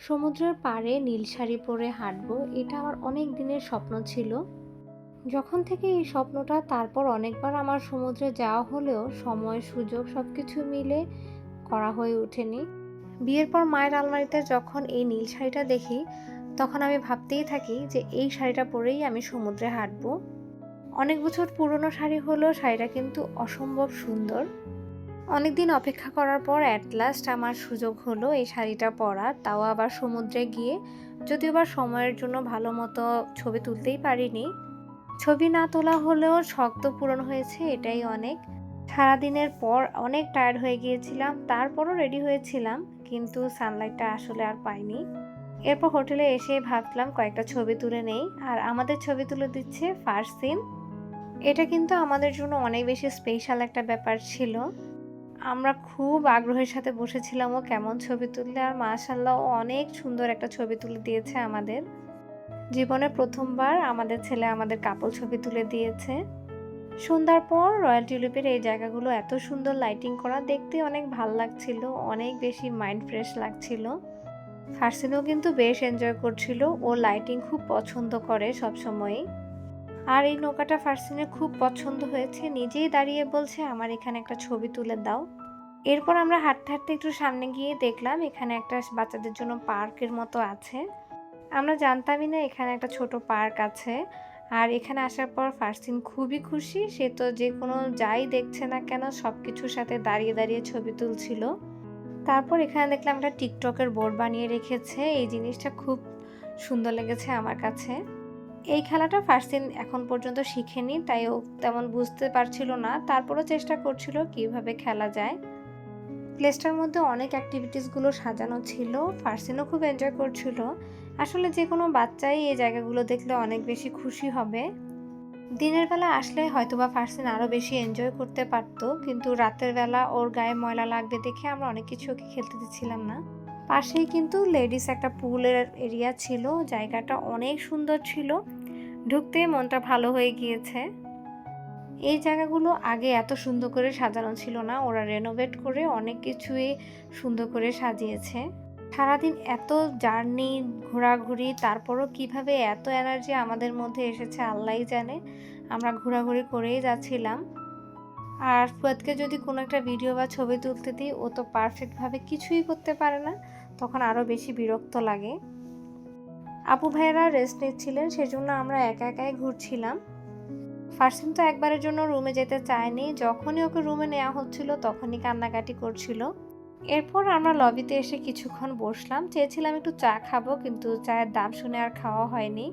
সমুদ্রের পাড়ে নীল শাড়ি পরে হাঁটবো, এটা আমার অনেক দিনের স্বপ্ন ছিল। যখন থেকে এই স্বপ্নটা, তারপর অনেকবার আমার সমুদ্রে যাওয়া হলেও সময়, সুযোগ সব কিছু মিলে করা হয়ে ওঠেনি। বিয়ের পর মায়ের আলমারিতে যখন এই নীল শাড়িটা দেখি, তখন আমি ভাবতেই থাকি যে এই শাড়িটা পরেই আমি সমুদ্রে হাঁটবো। অনেক বছর পুরনো শাড়ি হলেও শাড়িটা কিন্তু অসম্ভব সুন্দর। অনেকদিন অপেক্ষা করার পর অ্যাট লাস্ট আমার সুযোগ হলো এই শাড়িটা পরার। তাও আবার সমুদ্রে গিয়ে। যদিও আবার সময়ের জন্য ভালো মতো ছবি তুলতেই পারিনি। ছবি না তোলা হলেও শখ তো পূরণ হয়েছে, এটাই অনেক। সারাদিনের পর অনেক টায়ার্ড হয়ে গিয়েছিলাম, তারপরও রেডি হয়েছিলাম, কিন্তু সানলাইটটা আসলে আর পাইনি। এরপর হোটেলে এসে ভাবলাম কয়েকটা ছবি তুলে নেই, আর আমাদের ছবি তুলে দিচ্ছে ফার্স্ট সিন এটা কিন্তু আমাদের জন্য অনেক বেশি স্পেশাল একটা ব্যাপার ছিল। আমরা খুব আগ্রহের সাথে বসেছিলাম ও কেমন ছবি তুললে আর মাশাল্লাহ অনেক সুন্দর একটা ছবি তুলে দিয়েছে আমাদের। জীবনে প্রথমবার আমাদের ছেলে আমাদের কাপল ছবি তুলে দিয়েছে। সন্ধ্যার পর রয়্যাল টিউলিপের এই জায়গাগুলো এত সুন্দর লাইটিং করা দেখতে অনেক ভালো লাগছিল, অনেক বেশি মাইন্ড ফ্রেশ লাগছিল। ফার্সিনও কিন্তু বেশ এনজয় করছিল, ও লাইটিং খুব পছন্দ করে সবসময়ই। আর এই নৌকাটা ফার্সিনের খুব পছন্দ হয়েছে। নিজেই দাঁড়িয়ে বলছে, আমার এখানে একটা ছবি তুলে দাও। এরপর আমরা হাঁটতে হাঁটতে একটু সামনে গিয়ে দেখলাম, এখানে একটা বাচ্চাদের জন্য পার্কের মতো আছে। আমরা জানতামই না এখানে একটা ছোট পার্ক আছে। আর এখানে আসার পর ফার্সিন খুবই খুশি। সে তো যে কোনো যাই দেখছে না কেন সব কিছুর সাথে দাঁড়িয়ে দাঁড়িয়ে ছবি তুলছিল। তারপর এখানে দেখলাম একটা টিকটকের বোর্ড বানিয়ে রেখেছে। এই জিনিসটা খুব সুন্দর লেগেছে আমার কাছে। এই খেলাটা ফার্সিন এখন পর্যন্ত শিখেনি, তাই ও তেমন বুঝতে পারছিল না। তারপরও চেষ্টা করছিল কীভাবে খেলা যায়। প্লেসটার মধ্যে অনেক অ্যাক্টিভিটিসগুলো সাজানো ছিল, ফার্সিনও খুব এনজয় করছিল। আসলে যে কোনো বাচ্চাই এই জায়গাগুলো দেখলে অনেক বেশি খুশি হবে। দিনের বেলা আসলে হয়তোবা ফার্সিন আরও বেশি এনজয় করতে পারতো, কিন্তু রাতের বেলা ওর গায়ে ময়লা লাগবে দেখে আমরা অনেক কিছু ওকে খেলতে দিচ্ছিলাম না। পাশেই কিন্তু লেডিস একটা পুলের এরিয়া ছিল, জায়গাটা অনেক সুন্দর ছিল। ঢুকতেই মনটা ভালো হয়ে গিয়েছে। এই জায়গাগুলো আগে এত সুন্দর করে সাজানো ছিল না, ওরা রেনোভেট করে অনেক কিছুই সুন্দর করে সাজিয়েছে। সারাদিন এত জার্নি ঘোরাঘুরি, তারপরও কীভাবে এত এনার্জি আমাদের মধ্যে এসেছে আল্লাহই জানে, আমরা ঘোরাঘুরি করেই যাচ্ছিলাম। আর ফুয়াদকে যদি কোনো একটা ভিডিও বা ছবি তুলতে দিই, ও তো পারফেক্টভাবে কিছুই করতে পারে না, তখন আরও বেশি বিরক্ত লাগে। আপু ভাইয়েরা রেস্ট নিচ্ছিলেন, সেজন্য আমরা একা একাই ঘুরছিলাম। ফার্সিন তো একবারের জন্য রুমে যেতে চায়নি। যখনই ওকে রুমে নেওয়া হচ্ছিল, তখনই কান্নাকাটি করছিল। এরপর আমরা লবিতে এসে কিছুক্ষণ বসলাম। চেয়েছিলাম একটু চা খাব, কিন্তু চায়ের দাম শুনে আর খাওয়া হয়নি।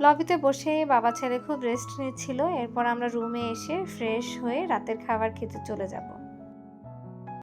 লবিতে বসে বাবা ছেলে খুব রেস্ট নিচ্ছিল। এরপর আমরা রুমে এসে ফ্রেশ হয়ে রাতের খাবার খেতে চলে যাব।